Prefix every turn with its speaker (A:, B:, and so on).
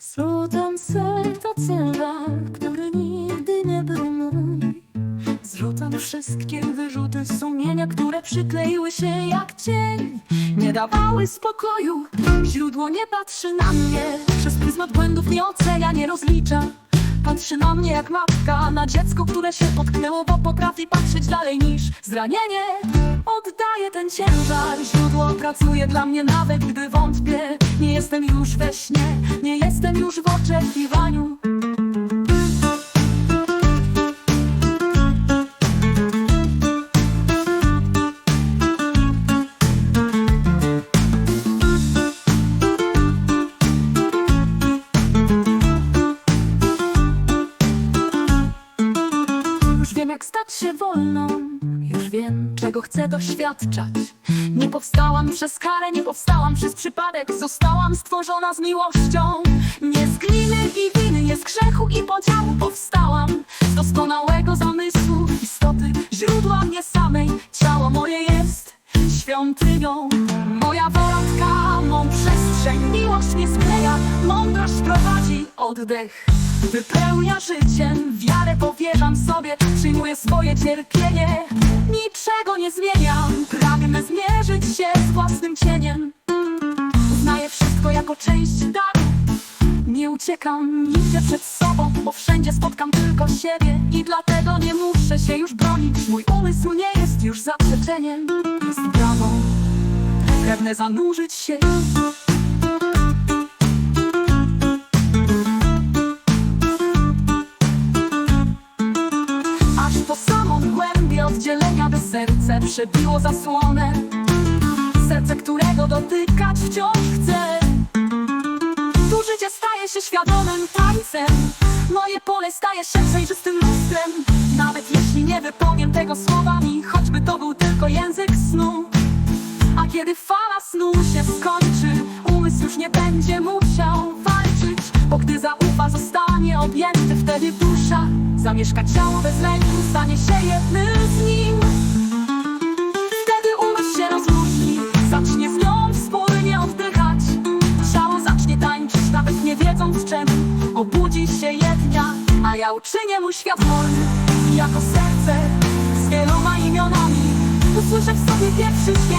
A: Zrzucam serca ciężar, który nigdy nie był mój Zrzucam wszystkie wyrzuty sumienia, które przykleiły się jak cień. Nie dawały spokoju, źródło nie patrzy na mnie. Przez pryzmat błędów nie ocenia, nie rozlicza. Patrzy na mnie jak matka na dziecko, które się potknęło Bo potrafi patrzeć dalej niż zranienie. Oddaję ten ciężar, źródło pracuje dla mnie nawet gdy wątpię. Nie jestem już we śnie, nie oczekiwaniu. Już wiem jak stać się wolną. Już wiem czego chcę doświadczać. Nie powstałam przez karę, nie powstałam przez przypadek. Zostałam stworzona z miłością. Nie grzechu i podziału Powstałam. Z doskonałego zamysłu Istoty źródła mnie samej. Ciało moje jest świątynią. Moja wolantka, mą przestrzeń Miłość mnie skleja, mądrość prowadzi Oddech. Wypełnia życiem Wiarę powierzam sobie, przyjmuję swoje cierpienie. Niczego nie zmieniam, pragnę zmierzyć się z własnym cieniem. Uznaję wszystko jako część nie uciekam nigdzie przed sobą, bo wszędzie spotkam tylko siebie I dlatego nie muszę się już bronić. Mój umysł nie jest już zaprzeczeniem Jest bramą. Pragnę zanurzyć się. Aż po samą głębię oddzielenia by serce przebiło zasłonę się świadomym tańcem Moje pole staje się przejrzystym lustrem. Nawet jeśli nie wypowiem tego słowami Choćby to był tylko język snu. A kiedy fala snu się skończy Umysł już nie będzie musiał walczyć Bo gdy zaufa zostanie objęty Wtedy dusza. Zamieszka ciało bez lęku Stanie się jednym z nim Obudzi się jednia, a ja uczynię mu świat wolny. Jako serce z wieloma imionami Usłyszę w sobie pierwszy dźwięk